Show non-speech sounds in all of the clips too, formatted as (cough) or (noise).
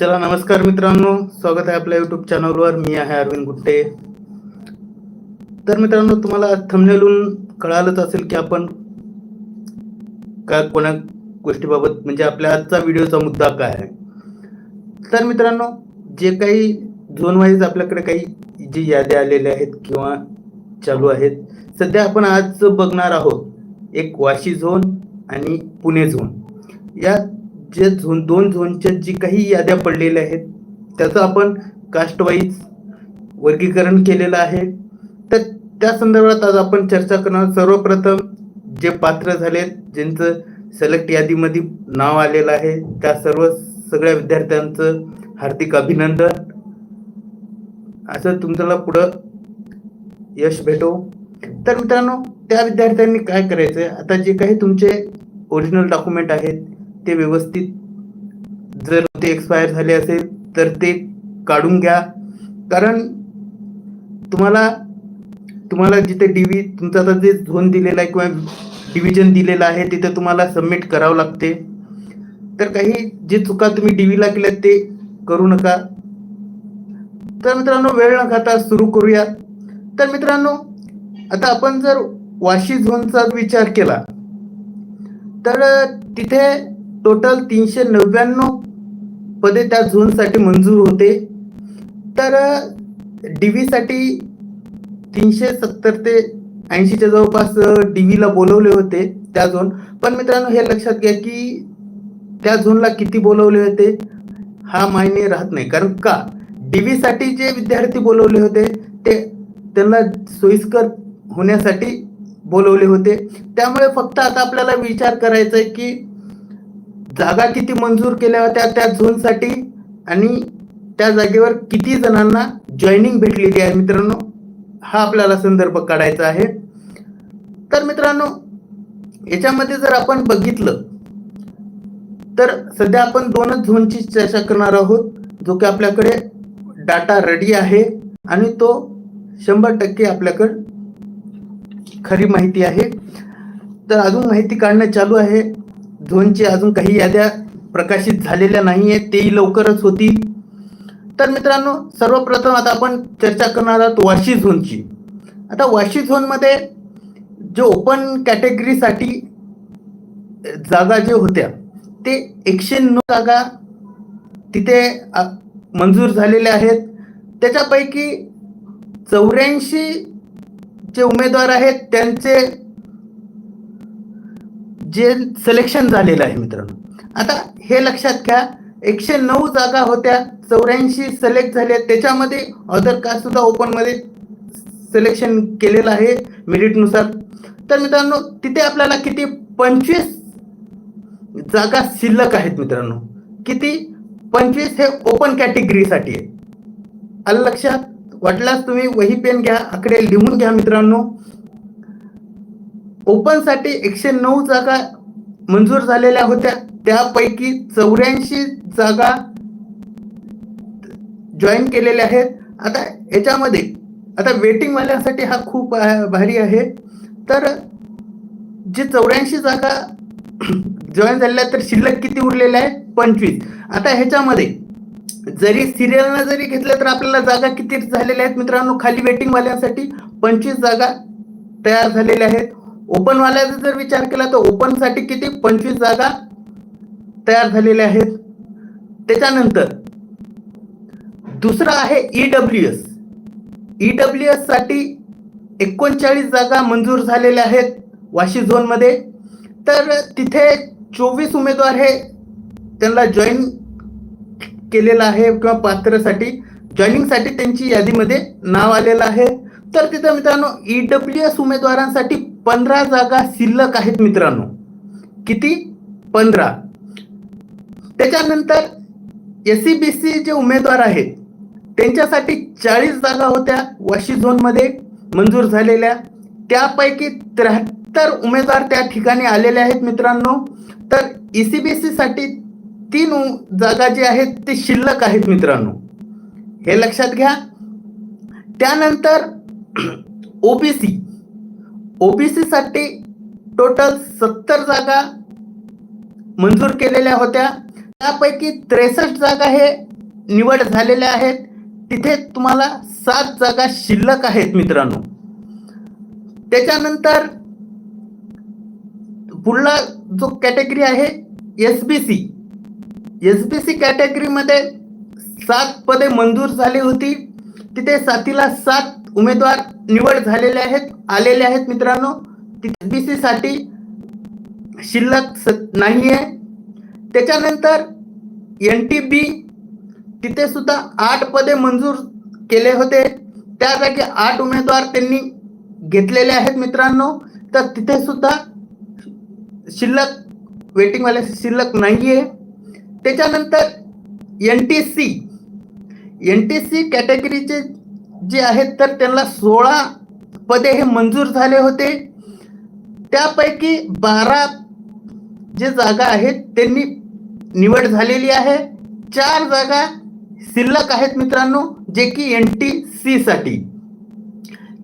चला नमस्कार मित्रांनो. स्वागत आहे आपल्या युट्यूब चॅनलवर मी आहे अरविंद गुट्टे. तर मित्रांनो तुम्हाला थंबनेलून कळालंच असेल की आपण का कोणा गोष्टीबाबत म्हणजे आपल्या आजचा व्हिडिओचा मुद्दा काय आहे. तर मित्रांनो जे काही झोन वाईज आपल्याकडे काही जी याद्या आलेल्या आहेत किंवा चालू आहेत सध्या आपण आज बघणार आहोत एक वाशी झोन आणि पुणे झोन या जे झोन दोन झोनच्या जी काही याद्या पडलेल्या आहेत त्याचं आपण कास्टवाईज वर्गीकरण केलेलं आहे. तर त्या संदर्भात आज आपण चर्चा करणार सर्वप्रथम जे पात्र झालेत ज्यांचं सिलेक्ट यादीमध्ये नाव आलेलं आहे त्या सर्व सगळ्या विद्यार्थ्यांचं हार्दिक अभिनंदन. असं तुमच्याला पुढं यश भेटो. तर मित्रांनो त्या विद्यार्थ्यांनी काय करायचं आहे आता जे काही तुमचे ओरिजिनल डॉक्युमेंट आहेत ते व्यवस्थित जर ते एक्सपायर झाले असेल तर ते काढून घ्या. कारण तुम्हाला तुम्हाला जिथे डीव्ही तुमचा आता जे झोन दिलेला आहे किंवा डिव्हिजन दिलेलं आहे तिथे तुम्हाला सबमिट करावं लागते. तर काही जे चुका तुम्ही डी व्हीला केल्यात ते करू नका. तर मित्रांनो वेळ न खाता सुरू करूया. तर मित्रांनो आता आपण जर वाशी झोनचा विचार केला तर तिथे टोटल तीनशे नव्याण्णव पदे त्या झोनसाठी मंजूर होते. तर डी व्हीसाठी तीनशे सत्तर ते ऐंशीच्या जवळपास डी व्हीला बोलवले होते त्या झोन. पण मित्रांनो हे लक्षात घ्या की त्या झोनला किती बोलवले होते? हा मायने राहत नाही. कारण का? डी व्हीसाठी जे विद्यार्थी बोलवले होते ते त्यांना सोयीस्कर होण्यासाठी बोलवले होते. त्यामुळे फक्त आता आपल्याला विचार करायचा आहे की जागा किती मंजूर केल्या होत्या त्या झोनसाठी? आणि त्या जागेवर किती जणांना जॉईनिंग भेटलेली आहे मित्रांनो? हा आपल्याला संदर्भ काढायचा आहे. तर मित्रांनो याच्यामध्ये जर आपण बघितलं तर सध्या आपण दोनच झोनची चर्चा करणार आहोत जो की आपल्याकडे डाटा रेडी आहे आणि तो शंभर टक्के आपल्याकडे खरी माहिती आहे. तर अजून माहिती काढणं चालू आहे. झोनची अजून काही याद्या प्रकाशित झालेल्या नाही आहेत तेही लवकरच होतील. तर मित्रांनो सर्वप्रथम आता आपण चर्चा करणार आहोत वाशी झोनची. आता वाशी झोनमध्ये जे ओपन कॅटेगरीसाठी जागा जे होत्या ते एकशे नऊ जागा तिथे मंजूर झालेल्या आहेत. त्याच्यापैकी चौऱ्याऐंशी जे उमेदवार आहेत त्यांचे जे सिलेक्शन झालेलं आहे मित्रांनो. आता हे लक्षात घ्या एकशे नऊ जागा होत्या चौऱ्याऐंशी सिलेक्ट झाल्या त्याच्यामध्ये अदर कास्ट सुद्धा ओपनमध्ये सिलेक्शन केलेलं आहे मेरिटनुसार तर मित्रांनो तिथे आपल्याला किती? पंचवीस जागा शिल्लक आहेत मित्रांनो. किती? पंचवीस हे ओपन कॅटेगरीसाठी आहे. आलं लक्षात? वाटल्यास तुम्ही वही पेन घ्या आकडे लिहून घ्या मित्रांनो. ओपनसाठी एकशे नऊ जागा मंजूर झालेल्या होत्या. त्यापैकी चौऱ्याऐंशी जागा जॉईन केलेल्या आहेत. आता याच्यामध्ये आता वेटिंगवाल्यांसाठी हा खूप भारी आहे. तर जे चौऱ्याऐंशी जागा (clears throat) जॉईन झालेल्या तर शिल्लक किती उरलेल्या आहे? पंचवीस. आता ह्याच्यामध्ये जरी सिरियलनं जरी घेतलं तर आपल्याला जागा किती झालेल्या आहेत मित्रांनो? खाली वेटिंगवाल्यांसाठी पंचवीस जागा तयार झालेल्या आहेत. ओपनवाल्याचा जर विचार केला तर ओपनसाठी किती? पंचवीस जागा तयार झालेल्या आहेत. त्याच्यानंतर दुसरं आहे E E W S E W एससाठी एकोणचाळीस जागा मंजूर झालेल्या आहेत वाशी झोनमध्ये. तर तिथे चोवीस उमेदवार हे त्यांना जॉईन केलेलं आहे किंवा पात्रसाठी. जॉईनिंगसाठी त्यांची यादीमध्ये नाव आलेलं आहे. तर तिथं मित्रांनो ई डब्ल्यू एस उमेदवारांसाठी पंधरा जागा शिल्लक आहेत मित्रांनो. किती? पंधरा. त्याच्यानंतर एस सी बी सी जे उमेदवार आहेत त्यांच्यासाठी चाळीस जागा होत्या वाशी झोनमध्ये मंजूर झालेल्या. त्यापैकी त्र्याहत्तर उमेदवार त्या ठिकाणी आलेले आहेत मित्रांनो. तर ई सी बी साठी तीन उ- जागा जे आहेत ते शिल्लक आहेत मित्रांनो. हे लक्षात घ्या. त्यानंतर (clears throat) ओबीसी ओबीसीसाठी टोटल सत्तर जागा मंजूर केलेल्या होत्या. त्यापैकी त्रेसष्ट जागा हे निवड झालेल्या आहेत. तिथे तुम्हाला सात जागा शिल्लक आहेत मित्रांनो. त्याच्यानंतर पुढला जो कॅटेगरी आहे S B C S B C कॅटेगरीमध्ये सात पदे मंजूर झाली होती. तिथे साथीला सात उमेदवार निवड झालेले आहेत आलेले आहेत मित्रांनो. तिथे बी साठी शिल्लक स नाही आहे त्याच्यानंतर एन टी बी तिथे सुद्धा आठ पदे मंजूर केले होते. त्या जागी आठ उमेदवार त्यांनी घेतलेले आहेत मित्रांनो. तर तिथे सुद्धा शिल्लक वेटिंगवाले शिल्लक नाही आहे त्याच्यानंतर N T C N T C कॅटेगरीचे जे आहेत तर त्यांना सोळा पदे हे मंजूर झाले होते. त्यापैकी बारा जे जागा आहेत त्यांनी निवड झालेली आहे. चार जागा शिल्लक आहेत मित्रांनो जे की एन टी सी साठी.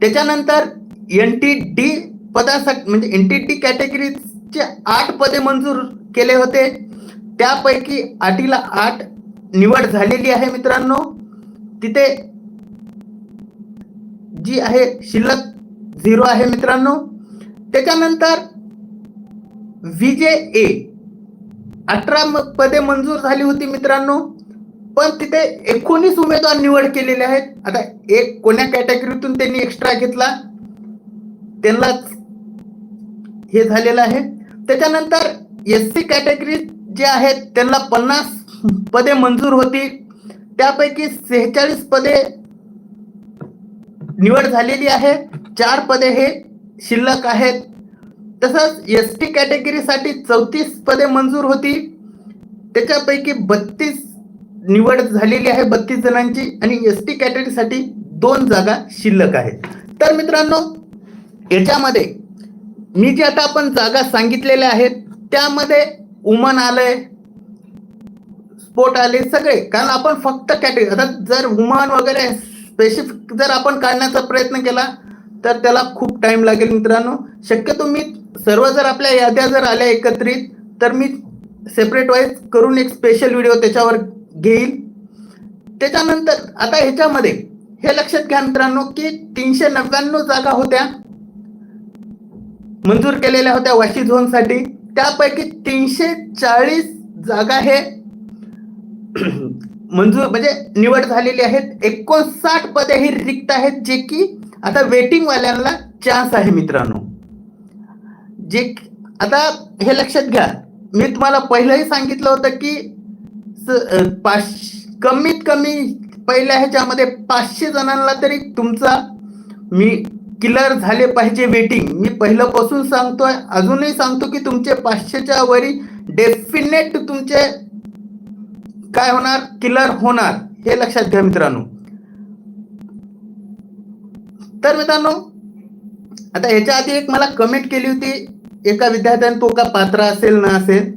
त्याच्यानंतर एन टी डी पदासाठी म्हणजे एन टी टी कॅटेगरीचे आठ पदे मंजूर केले होते. त्यापैकी आठीला आठ निवड झालेली आहे मित्रांनो. तिथे जी आहे शिल्लक झिरो आहे मित्रांनो. त्याच्यानंतर विजे ए अठरा म- पदे मंजूर झाली होती मित्रांनो. पण तिथे एकोणीस उमेदवार निवड केलेले आहेत. आता एक कोण्या कॅटेगरीतून त्यांनी एक्स्ट्रा घेतला? त्यांनाच हे झालेलं आहे. त्याच्यानंतर एस सी कॅटेगरी जे आहेत त्यांना पन्नास पदे मंजूर होती. त्यापैकी सेहेचाळीस पदे निवड झालेली आहे. चार पदे हे शिल्लक आहेत. तसंच एस टी कॅटेगरीसाठी चौतीस पदे मंजूर होती. त्याच्यापैकी बत्तीस निवड झालेली आहे बत्तीस जणांची आणि एस टी कॅटेगरीसाठी दोन जागा शिल्लक आहेत. तर मित्रांनो याच्यामध्ये मी जे आता आपण जागा सांगितलेल्या आहेत त्यामध्ये उमन आलंय स्पोर्ट आले सगळे. कारण आपण फक्त कॅटेगरी आता जर वुमन वगैरे स्पेसिफिक जर आपण काढण्याचा प्रयत्न केला तर त्याला खूप टाइम लागेल मित्रांनो. शक्यतो मी सर्व जर आपल्या याद्या जर आल्या एकत्रित तर मी सेपरेट वाईज करून एक स्पेशल व्हिडिओ त्याच्यावर घेईल. त्याच्यानंतर आता ह्याच्यामध्ये हे लक्षात घ्या मित्रांनो की तीनशे नव्याण्णव जागा होत्या मंजूर केलेल्या होत्या वाशी झोनसाठी. त्यापैकी तीनशे चाळीस जागा हे मंजूर म्हणजे निवड झालेली आहेत. एकोणसाठ पदे ही रिक्त आहेत जे की आता वेटिंग वाल्यांना चान्स आहे मित्रांनो. जे आता हे लक्षात घ्या. मी तुम्हाला पहिलंही सांगितलं होतं की स- पाच कमीत कमी पहिल्या ह्याच्यामध्ये पाचशे जणांना तरी तुमचा मी किलर झाले पाहिजे वेटिंग मी पहिल्यापासून सांगतोय अजूनही सांगतो की तुमचे पाचशेच्या वरी डेफिनेट तुमचे काय होणार? किलर होणार. हे लक्षात घ्या मित्रांनो. तर मित्रांनो आता ह्याच्या आधी एक मला कमेंट केली होती. एका विद्यार्थ्याने तो का पात्र असेल ना असेल?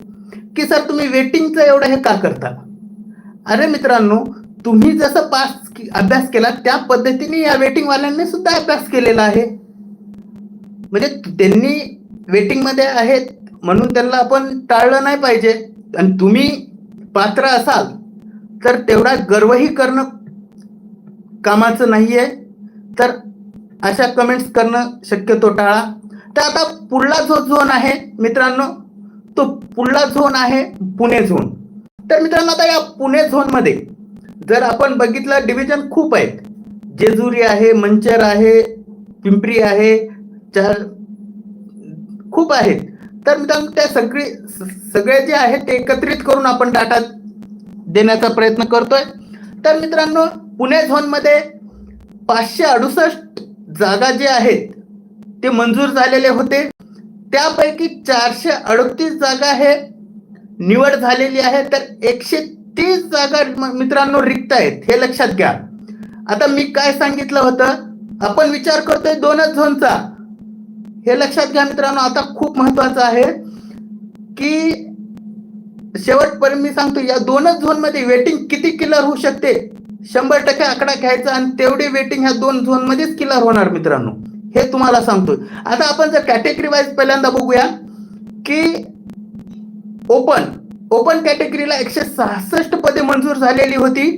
की सर तुम्ही वेटिंगचं एवढं हे का करता? अरे मित्रांनो तुम्ही जसं पास अभ्यास केला त्या पद्धतीने या वेटिंग वाल्यांनी सुद्धा अभ्यास केलेला आहे. म्हणजे त्यांनी वेटिंगमध्ये आहेत म्हणून त्यांना आपण टाळलं नाही पाहिजे. आणि तुम्ही पात्र असाल तर तेवढा गर्वही करणं कामाचं नाही आहे तर अशा कमेंट्स करणं शक्यतो टाळा. तर आता पुढला जो झोन आहे मित्रांनो तो पुढला झोन आहे पुणे झोन तर मित्रांनो आता या पुणे झोनमध्ये जर आपण बघितलं डिव्हिजन खूप आहेत. जेजुरी आहे मंचर आहे पिंपरी आहे चार खूप आहेत. तर मित्रांनो त्या सगळे सगळे जे आहेत ते एकत्रित करून आपण डाटा देण्याचा प्रयत्न करतोय. तर मित्रांनो पुणे झोनमध्ये पाचशे अडुसष्ट जागा जे आहेत ते मंजूर झालेले होते. त्यापैकी चारशे अडतीस जागा हे निवड झालेली आहे. तर एकशे तीस जागा मित्रांनो रिक्त आहेत हे लक्षात घ्या. आता मी काय सांगितलं होतं? आपण विचार करतोय दोनच झोनचा हे लक्षात घ्या मित्रांनो आता खूप महत्वाचं आहे की शेवटपर्यंत मी सांगतो या दोनच झोनमध्ये वेटिंग किती किलर होऊ शकते? शंभर टक्के आकडा घ्यायचा आणि तेवढी वेटिंग ह्या दोन झोन मध्येच किलर होणार मित्रांनो. हे तुम्हाला सांगतो आता आपण जर कॅटेगरी वाईज पहिल्यांदा बघूया की ओपन ओपन कॅटेगरीला एकशे सहासष्ट पदे मंजूर झालेली होती.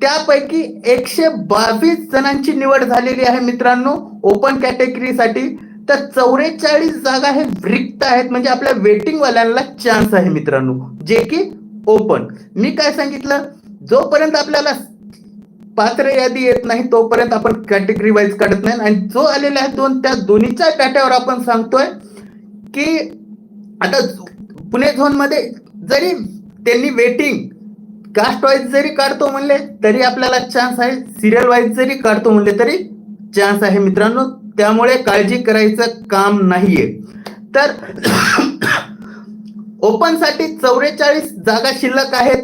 त्यापैकी एकशे बावीस जणांची निवड झालेली आहे मित्रांनो ओपन कॅटेगरीसाठी तर चौवेचाळीस जागा हे रिक्त आहेत म्हणजे आपल्या वेटिंग वाल्यांना चान्स आहे मित्रांनो. जे की ओपन मी काय सांगितलं? जोपर्यंत आपल्याला पात्र यादी येत नाही तोपर्यंत आपण कॅटेगरी वाईज काढत नाही. आणि जो आलेला आहे दोन त्या दोन्हीच्या डाट्यावर आपण सांगतोय की आता पुणे झोनमध्ये जरी त्यांनी वेटिंग कास्ट वाईज जरी काढतो म्हणले तरी आपल्याला चान्स आहे. सिरियल वाईज जरी काढतो म्हणले तरी चान्स आहे मित्रांनो. त्यामुळे काळजी करायचं काम नाहीये. तर (coughs) ओपनसाठी चौवेचाळीस जागा शिल्लक आहेत.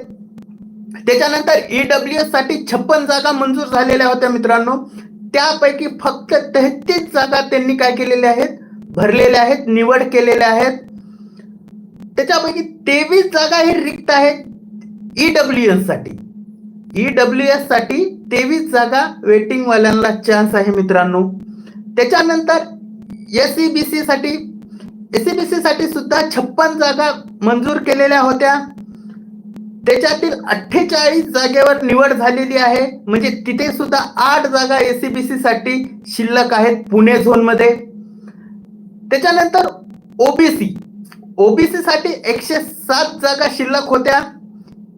त्याच्यानंतर ईडब्ल्यू एससाठी छप्पन जागा मंजूर झालेल्या होत्या मित्रांनो. त्यापैकी फक्त तेहतीस जागा त्यांनी काय केलेल्या आहेत? भरलेल्या आहेत निवड केलेल्या आहेत. त्याच्यापैकी तेवीस जागा हे रिक्त आहेत ईडब्ल्यू एससाठी. ईडब्ल्यू एससाठी तेवीस जागा वेटिंग वाल्यांना चान्स आहे मित्रांनो. त्याच्यानंतर एस सी बी सी साठी एस सी बी सी साठी सुद्धा छप्पन जागा मंजूर केलेल्या होत्या. त्याच्यातील अठ्ठेचाळीस जागेवर निवड झालेली आहे. म्हणजे तिथे सुद्धा आठ जागा एसीबीसी साठी शिल्लक आहेत पुणे झोनमध्ये. त्याच्यानंतर ओबीसी ओबीसी साठी एकशे सात जागा शिल्लक होत्या.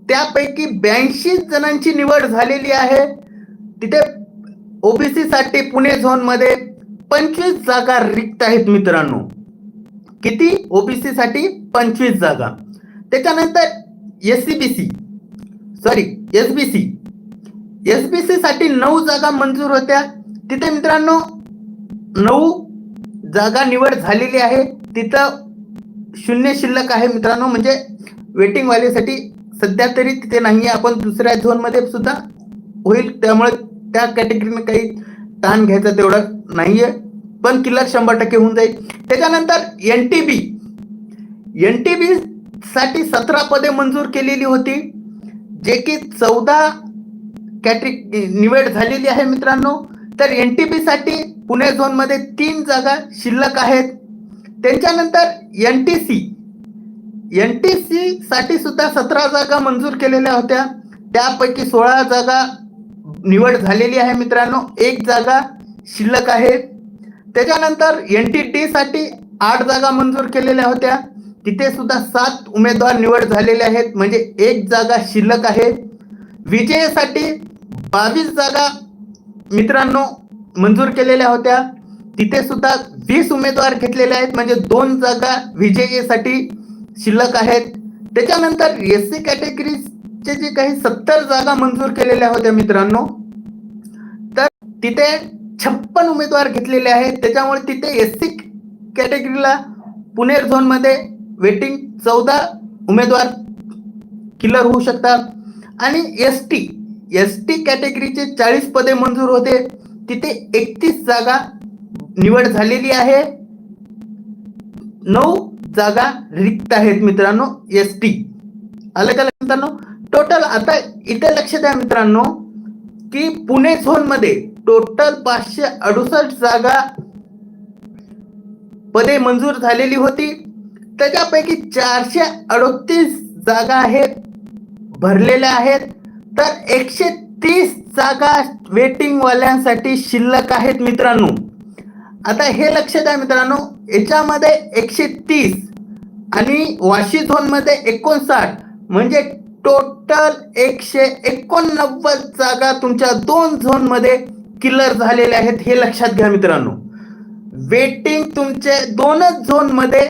त्यापैकी ब्याऐंशी जणांची निवड झालेली आहे. तिथे ओबीसी साठी पुणे झोनमध्ये पंचवीस जागा रिक्त आहेत मित्रांनो. किती? ओबीसी साठी पंचवीस जागा. त्याच्यानंतर S C B C sorry S B C S B C साठी नऊ जागा मंजूर होत्या. तिथे मित्रांनो नऊ जागा निवड झालेली आहे. तिथं शून्य शिल्लक आहे मित्रांनो. म्हणजे वेटिंग वालेसाठी सध्या तरी तिथे नाही आहे आपण दुसऱ्या झोनमध्ये सुद्धा होईल. त्यामुळे त्या कॅटेगरीने काही ताण घ्यायचा तेवढा नाही आहे पण किल्लर शंभर टक्के होऊन जाईल. त्याच्यानंतर N T B N T B साठी सतरा पदे मंजूर केलेली होती जे की चौदा कॅटरी निवड झालेली आहे मित्रांनो. तर एन टी बीसाठी पुणे झोनमध्ये तीन जागा शिल्लक आहेत. त्यांच्यानंतर N T C N T C साठी सुद्धा सतरा जागा मंजूर केलेल्या होत्या. त्यापैकी सोळा जागा निवड झालेली आहे मित्रांनो. एक जागा शिल्लक आहे. त्याच्यानंतर एन टी टी साठी आठ जागा मंजूर केलेल्या होत्या. तिथे सुद्धा सात उमेदवार निवड झालेले आहेत. म्हणजे एक जागा शिल्लक आहे. विजयसाठी बावीस जागा मित्रांनो मंजूर केलेल्या होत्या. तिथे सुद्धा वीस उमेदवार घेतलेले आहेत. म्हणजे दोन जागा विजयेसाठी शिल्लक आहेत. त्याच्यानंतर एस सी कॅटेगरीचे जे काही सत्तर जागा मंजूर केलेल्या होत्या मित्रांनो तर तिथे छप्पन उमेदवार घेतलेले आहेत. त्याच्यामुळे तिथे एस सी कॅटेगरीला पुणे झोनमध्ये वेटिंग चौदा उमेदवार किलर होऊ शकतात. आणि एस टी एस टी कॅटेगरीचे चाळीस पदे मंजूर होते. तिथे एकतीस जागा निवड झालेली आहे. नऊ जागा रिक्त आहेत मित्रांनो एस टी आलं का मित्रांनो टोटल आता इथे लक्ष द्या मित्रांनो की पुणे झोनमध्ये टोटल पाचशे अडुसष्ट जागा पदे मंजूर झालेली होती. त्याच्यापैकी चारशे अडतीस जागा आहेत भरलेल्या आहेत. तर एकशे तीस जागा वेटिंगवाल्यांसाठी शिल्लक आहेत मित्रांनो. आता हे लक्ष द्या मित्रांनो. याच्यामध्ये एकशे तीस आणि वाशी झोनमध्ये एकोणसाठ. म्हणजे टोटल एकशे एकोणनव्वद जागा तुमच्या दोन झोनमध्ये किलर झालेले आहेत हे लक्षात घ्या मित्रांनो. वेटिंग तुमचे दोनच झोनमध्ये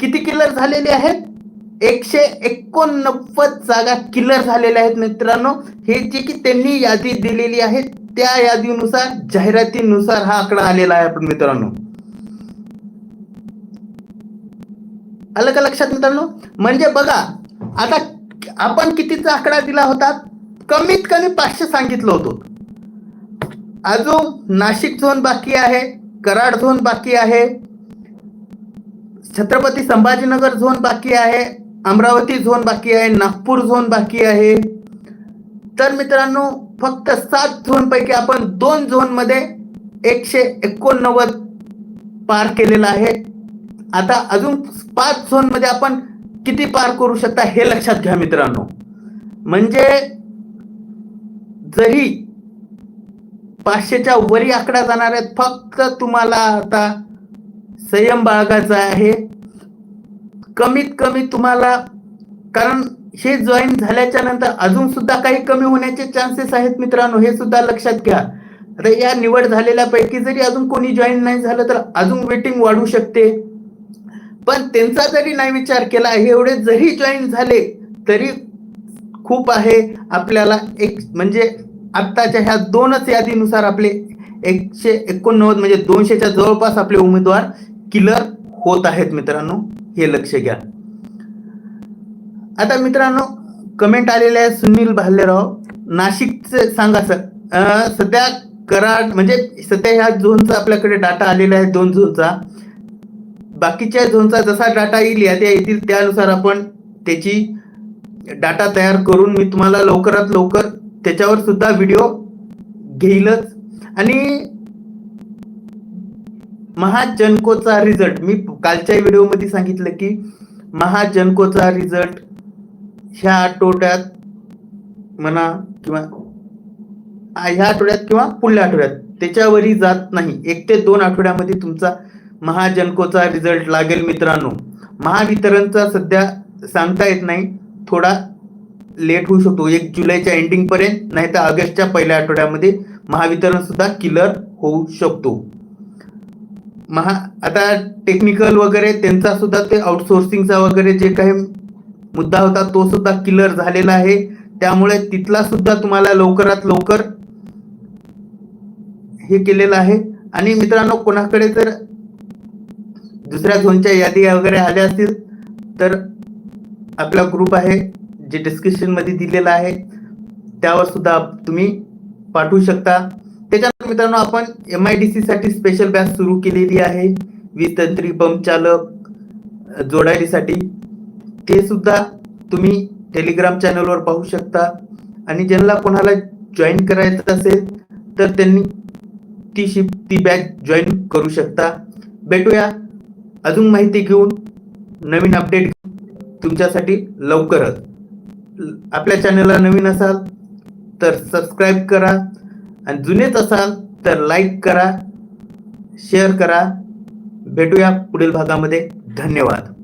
किती किलर झालेले आहेत? एकशे एकोणनव्वद जागा किलर झालेल्या आहेत मित्रांनो. हे जे की त्यांनी यादी दिलेली आहे त्या यादीनुसार जाहिरातीनुसार हा आकडा आलेला आहे आपण मित्रांनो. आलं का लक्षात मित्रांनो? म्हणजे बघा आता आपण कितीचा आकडा दिला होता? कमीत कमी पाचशे सांगितलं होतं. अजून नाशिक झोन बाकी आहे कराड झोन बाकी आहे छत्रपती संभाजीनगर झोन बाकी आहे अमरावती झोन बाकी आहे नागपूर झोन बाकी आहे. तर मित्रांनो फक्त सात झोनपैकी आपण दोन झोनमध्ये एकशे एकोणनव्वद पार केलेला आहे. आता अजून पाच झोनमध्ये आपण किती पार करू शकता हे लक्षात घ्या मित्रांनो. म्हणजे जरी पाचशेच्या वरी आकडा जाणार आहेत. फक्त तुम्हाला आता संयम बाळगायचा आहे. कमीत कमी तुम्हाला कारण हे जॉईन झाल्याच्यानंतर अजून सुद्धा काही कमी होण्याचे चान्सेस आहेत मित्रांनो हे सुद्धा लक्षात घ्या. आता या निवड झालेल्या पैकी जरी अजून कोणी जॉईन नाही झालं तर अजून वेटिंग वाढू शकते. पण त्यांचा जरी नाही विचार केला हे एवढे जरी जॉईन झाले तरी खूप आहे आपल्याला एक म्हणजे आत्ताच्या ह्या दोनच यादीनुसार आपले एकशे एकोणनव्वद म्हणजे दोनशेच्या जवळपास आपले उमेदवार किलर होत आहेत मित्रांनो. हे लक्ष घ्या. आता मित्रांनो कमेंट आलेले आहे सुनील भालेराव. नाशिकचे सांगा सर सध्या कराड म्हणजे सध्या ह्या झोनचा आपल्याकडे डाटा आलेला आहे दोन झोनचा. बाकीच्या झोनचा जसा डाटा येईल याद्या येतील त्यानुसार आपण त्याची डाटा तयार करून मी तुम्हाला लवकरात लवकर त्याच्यावर सुद्धा व्हिडिओ घेईलच. आणि महाजनकोचा रिझल्ट मी कालच्या व्हिडिओमध्ये सांगितलं की महाजनकोचा रिझल्ट ह्या आठवड्यात म्हणा किंवा ह्या आठवड्यात किंवा पुढल्या आठवड्यात त्याच्यावरही जात नाही. एक ते दोन आठवड्यामध्ये तुमचा महाजनकोचा रिझल्ट लागेल मित्रांनो. महावितरणचा सध्या सांगता येत नाही. थोडा लेट होऊ शकतो. एक जुलैच्या एंडिंग पर्यंत नाही तर ऑगस्टच्या पहिल्या आठवड्यामध्ये महावितरण सुद्धा किलर होऊ शकतो. महा आता टेक्निकल वगैरे त्यांचा सुद्धा ते आउटसोर्सिंगचा वगैरे जे काही मुद्दा होता तो सुद्धा क्लिअर झालेला आहे. त्यामुळे तिथला सुद्धा तुम्हाला लवकरात लवकर हे केलेलं आहे. आणि मित्रांनो कोणाकडे जर दुसऱ्या झोनच्या यादी वगैरे आल्या असतील तर आपला ग्रुप आहे. जे डिस्क्रिप्शनमध्ये आहे त्यावर सुद्धा तुम्ही पाठवू शकता. त्याच्यानंतर मित्रांनो आपण एम आय डी सी साठी स्पेशल बॅच सुरू केलेली आहे. वीज तंत्री पंप चालक जोडायलीसाठी. ते सुद्धा तुम्ही टेलिग्राम चॅनलवर पाहू शकता. आणि ज्यांना कोणाला जॉईन करायचं असेल तर त्यांनी ती शिप ती बॅच जॉईन करू शकता. भेटूया. अजून माहिती घेऊन नवीन अपडेट तुमच्यासाठी लवकरच. आपल्या चॅनलला नवीन असाल तर सबस्क्राईब करा. आणि जुनेच असाल तर लाईक करा शेअर करा. भेटूया पुढील भागामध्ये. धन्यवाद.